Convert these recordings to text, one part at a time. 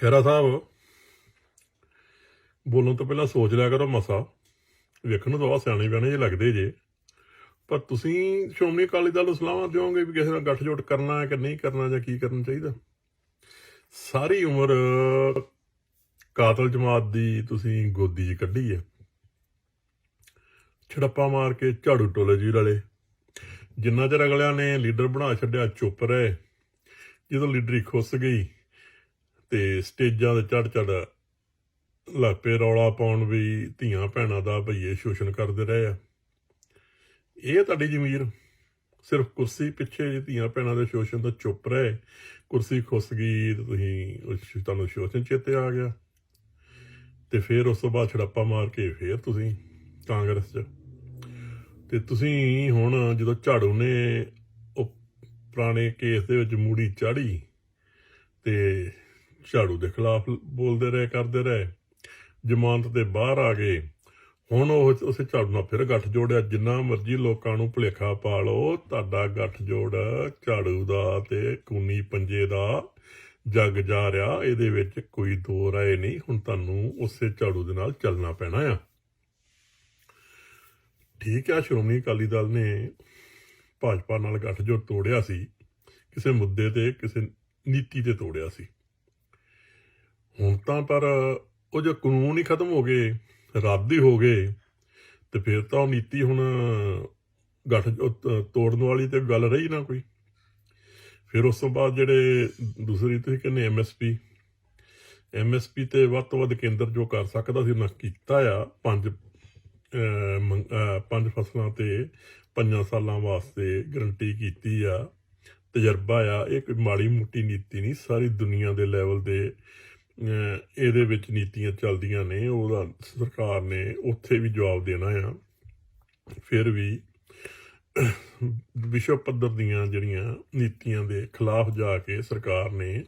ਖੈਰਾ ਸਾਹਿਬ, ਬੋਲਣ ਤੋਂ ਪਹਿਲਾਂ ਸੋਚ ਲਿਆ ਕਰੋ ਮਸਾ। ਵੇਖਣ ਨੂੰ ਤਾਂ ਬਹੁਤ ਸਿਆਣੇ ਬਿਆਣੇ ਜੇ ਲੱਗਦੇ ਜੇ। ਪਰ ਤੁਸੀਂ ਸ਼੍ਰੋਮਣੀ ਅਕਾਲੀ ਦਲ ਨੂੰ ਸਲਾਹਾਂ ਦਿਓਗੇ ਵੀ ਕਿਸੇ ਨਾਲ ਗੱਠਜੋੜ ਕਰਨਾ ਹੈ ਕਿ ਨਹੀਂ ਕਰਨਾ ਜਾਂ ਕੀ ਕਰਨਾ ਚਾਹੀਦਾ? ਸਾਰੀ ਉਮਰ ਕਾਤਲ ਜਮਾਤ ਦੀ ਤੁਸੀਂ ਗੋਦੀ 'ਚ ਕੱਢੀ ਹੈ। ਛੜੱਪਾ ਮਾਰ ਕੇ ਝਾੜੂ ਟੋਲੇ ਜੀ ਰਲੇ। ਜਿੰਨਾ ਚਿਰ ਅਗਲਿਆਂ ਨੇ ਲੀਡਰ ਬਣਾ ਛੱਡਿਆ, ਚੁੱਪ ਰਹੇ। ਜਦੋਂ ਲੀਡਰੀ ਖੁੱਸ ਗਈ ਤੇ ਸਟੇਜਾਂ ਤੇ ਚੜ ਚੜ ਲਾਪੇ ਰੌਲਾ ਪਾਉਣ ਵੀ ਧੀਆਂ ਭੈਣਾਂ ਦਾ ਭਈਏ ਸ਼ੋਸ਼ਣ ਕਰਦੇ ਰਹੇ ਆ। ਇਹ ਤੁਹਾਡੀ ਜ਼ਮੀਰ। ਸਿਰਫ ਕੁਰਸੀ ਪਿੱਛੇ ਜੇ ਧੀਆਂ ਭੈਣਾਂ ਦੇ ਸ਼ੋਸ਼ਣ ਤੋਂ ਚੁੱਪ ਰਹੇ, ਕੁਰਸੀ ਖੁੱਸ ਗਈ ਤੇ ਤੁਸੀਂ ਉਸ ਤੁਹਾਨੂੰ ਸ਼ੋਸ਼ਣ ਚੇਤੇ ਆ ਗਿਆ। ਤੇ ਫਿਰ ਉਸ ਤੋਂ ਬਾਅਦ ਛੜੱਪਾ ਮਾਰ ਕੇ ਫਿਰ ਤੁਸੀਂ ਕਾਂਗਰਸ 'ਚ। ਤੇ ਤੁਸੀਂ ਹੁਣ ਜਦੋਂ ਝਾੜੂ ਨੇ ਉਹ ਪੁਰਾਣੇ ਕੇਸ ਦੇ ਵਿੱਚ ਮੂੜੀ ਚਾੜੀ ਤੇ ਝਾੜੂ ਦੇ ਖਿਲਾਫ ਬੋਲਦੇ ਰਹੇ, ਕਰਦੇ ਰਹੇ। ਜ਼ਮਾਨਤ ਦੇ ਬਾਹਰ ਆ ਗਏ। ਹੁਣ ਉਹ ਉਸੇ ਝਾੜੂ ਨਾਲ ਫਿਰ ਗੱਠ ਜੋੜਿਆ। ਜਿੰਨਾ ਮਰਜ਼ੀ ਲੋਕਾਂ ਨੂੰ ਭੁਲੇਖਾ ਪਾ ਲਓ, ਤੁਹਾਡਾ ਗੱਠ ਜੋੜ ਝਾੜੂ ਦਾ ਤੇ ਕੂਨੀ ਪੰਜੇ ਦਾ ਜੱਗ ਜਾ ਰਿਹਾ। ਇਹਦੇ ਵਿੱਚ ਕੋਈ ਦੋ ਰਾਏ ਨਹੀਂ। ਹੁਣ ਤੁਹਾਨੂੰ ਉਸੇ ਝਾੜੂ ਦੇ ਨਾਲ ਚੱਲਣਾ ਪੈਣਾ ਆ। ਠੀਕ ਆ, ਸ਼੍ਰੋਮਣੀ ਅਕਾਲੀ ਦਲ ਨੇ ਭਾਜਪਾ ਨਾਲ ਗੱਠਜੋੜ ਤੋੜਿਆ ਸੀ। ਕਿਸੇ ਮੁੱਦੇ ਤੇ, ਕਿਸੇ ਨੀਤੀ ਤੇ ਤੋੜਿਆ ਸੀ। ਹੁਣ ਤਾਂ ਪਰ ਉਹ ਜੋ ਕਾਨੂੰਨ ਹੀ ਖਤਮ ਹੋ ਗਏ ਰੱਦ ਹੀ ਹੋ ਗਏ ਤੇ ਫਿਰ ਤਾਂ ਉਹ ਨੀਤੀ ਹੁਣ ਗੱਠ ਤੋੜਨ ਵਾਲੀ ਤੇ ਗੱਲ ਰਹੀ ਨਾ ਕੋਈ। ਫਿਰ ਉਸ ਤੋਂ ਬਾਅਦ ਜਿਹੜੇ ਦੂਸਰੀ ਤੁਸੀਂ ਕਹਿੰਦੇ ਐਮਐਸਪੀ ਐਮਐਸਪੀ ਤੇ ਵੱਧ ਤੋਂ ਵੱਧ ਕੇਂਦਰ ਜੋ ਕਰ ਸਕਦਾ ਸੀ ਉਹਨਾਂ ਕੀਤਾ ਆ ਪੰਜ ਅਹ, ਪੰਜ ਫਸਲਾਂ ਤੇ ਪੰਜਾਂ ਸਾਲਾਂ ਵਾਸਤੇ ਗਰੰਟੀ ਕੀਤੀ ਆ ਤਜਰਬਾ ਆ ਇਹ ਕੋਈ ਮਾੜੀ ਮੋਟੀ ਨੀਤੀ ਨਹੀਂ ਸਾਰੀ ਦੁਨੀਆ ਦੇ ਲੈਵਲ ਦੇ ਇਹਦੇ ਵਿੱਚ ਨੀਤੀਆਂ ਚੱਲਦੀਆਂ ਨੇ, ਉਹਦਾ ਸਰਕਾਰ ਨੇ ਉੱਥੇ ਵੀ ਜਵਾਬ ਦੇਣਾ ਆ। ਫਿਰ ਵੀ ਵਿਸ਼ਵ ਪੱਧਰ ਦੀਆਂ ਜਿਹੜੀਆਂ ਨੀਤੀਆਂ ਦੇ ਖਿਲਾਫ ਜਾ ਕੇ ਸਰਕਾਰ ਨੇ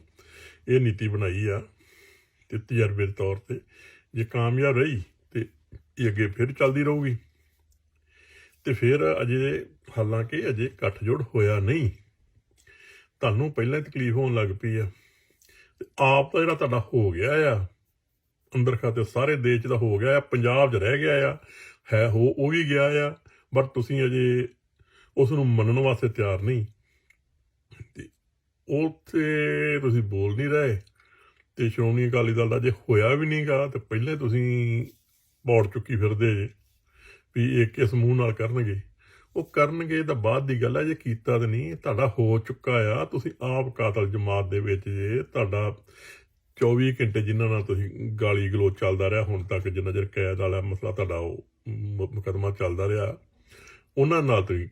ਇਹ ਨੀਤੀ ਬਣਾਈ ਆ ਤੇ ਤਜਰਬੇ ਦੇ ਤੌਰ ਤੇ ਜੇ ਕਾਮਯਾਬ ਰਹੀ ਤੇ ਇਹ ਅੱਗੇ ਫਿਰ ਚੱਲਦੀ ਰਹੂਗੀ। ਤੇ ਫਿਰ ਅਜੇ ਹਾਲਾਂਕਿ ਅਜੇ ਜੋੜ ਹੋਇਆ ਨਹੀਂ। ਤੁਹਾਨੂੰ ਪਹਿਲਾਂ ਹੀ ਤਕਲੀਫ ਹੋਣ ਲੱਗ ਪਈ ਆ। ਤੇ ਆਪ ਤਾਂ ਜਿਹੜਾ ਤੁਹਾਡਾ ਹੋ ਗਿਆ ਆ, ਅੰਦਰ ਖਾਤੇ ਸਾਰੇ ਦੇਸ਼ 'ਚ ਦਾ ਹੋ ਗਿਆ ਆ, ਪੰਜਾਬ 'ਚ ਰਹਿ ਗਿਆ ਆ, ਹੈ ਹੋ, ਉਹ ਵੀ ਗਿਆ ਆ ਬਟ ਤੁਸੀਂ ਅਜੇ ਉਸ ਨੂੰ ਮੰਨਣ ਵਾਸਤੇ ਤਿਆਰ ਨਹੀਂ। ਤੇ ਉੱਥੇ ਤੁਸੀਂ ਬੋਲ ਨਹੀਂ ਰਹੇ, ਤੇ ਸ਼੍ਰੋਮਣੀ ਅਕਾਲੀ ਦਲ ਦਾ ਜੇ ਹੋਇਆ ਵੀ ਨਹੀਂਗਾ ਤੇ ਪਹਿਲੇ ਤੁਸੀਂ ਬੌੜ ਚੁੱਕੀ ਫਿਰਦੇ ਜੇ, ਵੀ ਇਹ ਕਿਸ ਮੂੰਹ ਨਾਲ ਕਰਨਗੇ? ਉਹ ਕਰਨਗੇ ਤਾਂ ਬਾਅਦ ਦੀ ਗੱਲ ਹੈ ਜੇ ਕੀਤਾ ਤਾਂ ਨਹੀਂ, ਤੁਹਾਡਾ ਹੋ ਚੁੱਕਾ ਆ, ਤੁਸੀਂ ਆਪ ਕਾਤਲ ਜਮਾਤ ਦੇ ਵਿੱਚ ਜੇ, ਤੁਹਾਡਾ 24 ਘੰਟੇ ਜਿਨ੍ਹਾਂ ਨਾਲ ਤੁਸੀਂ ਗਾਲੀ ਗਲੋਚ ਚੱਲਦਾ ਰਿਹਾ, ਹੁਣ ਤੱਕ ਜਿੰਨਾ ਚਿਰ ਕੈਦ ਵਾਲਾ ਮਸਲਾ ਤੁਹਾਡਾ ਉਹ ਮ- ਮੁਕੱਦਮਾ ਚੱਲਦਾ ਰਿਹਾ, ਉਹਨਾਂ ਨਾਲ ਤੁਸੀਂ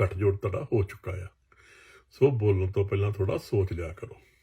ਗੱਠਜੋੜ ਤੁਹਾਡਾ ਹੋ ਚੁੱਕਾ ਆ। ਸੋ ਬੋਲਣ ਤੋਂ ਪਹਿਲਾਂ ਥੋੜਾ ਸੋਚ ਲਿਆ ਕਰੋ।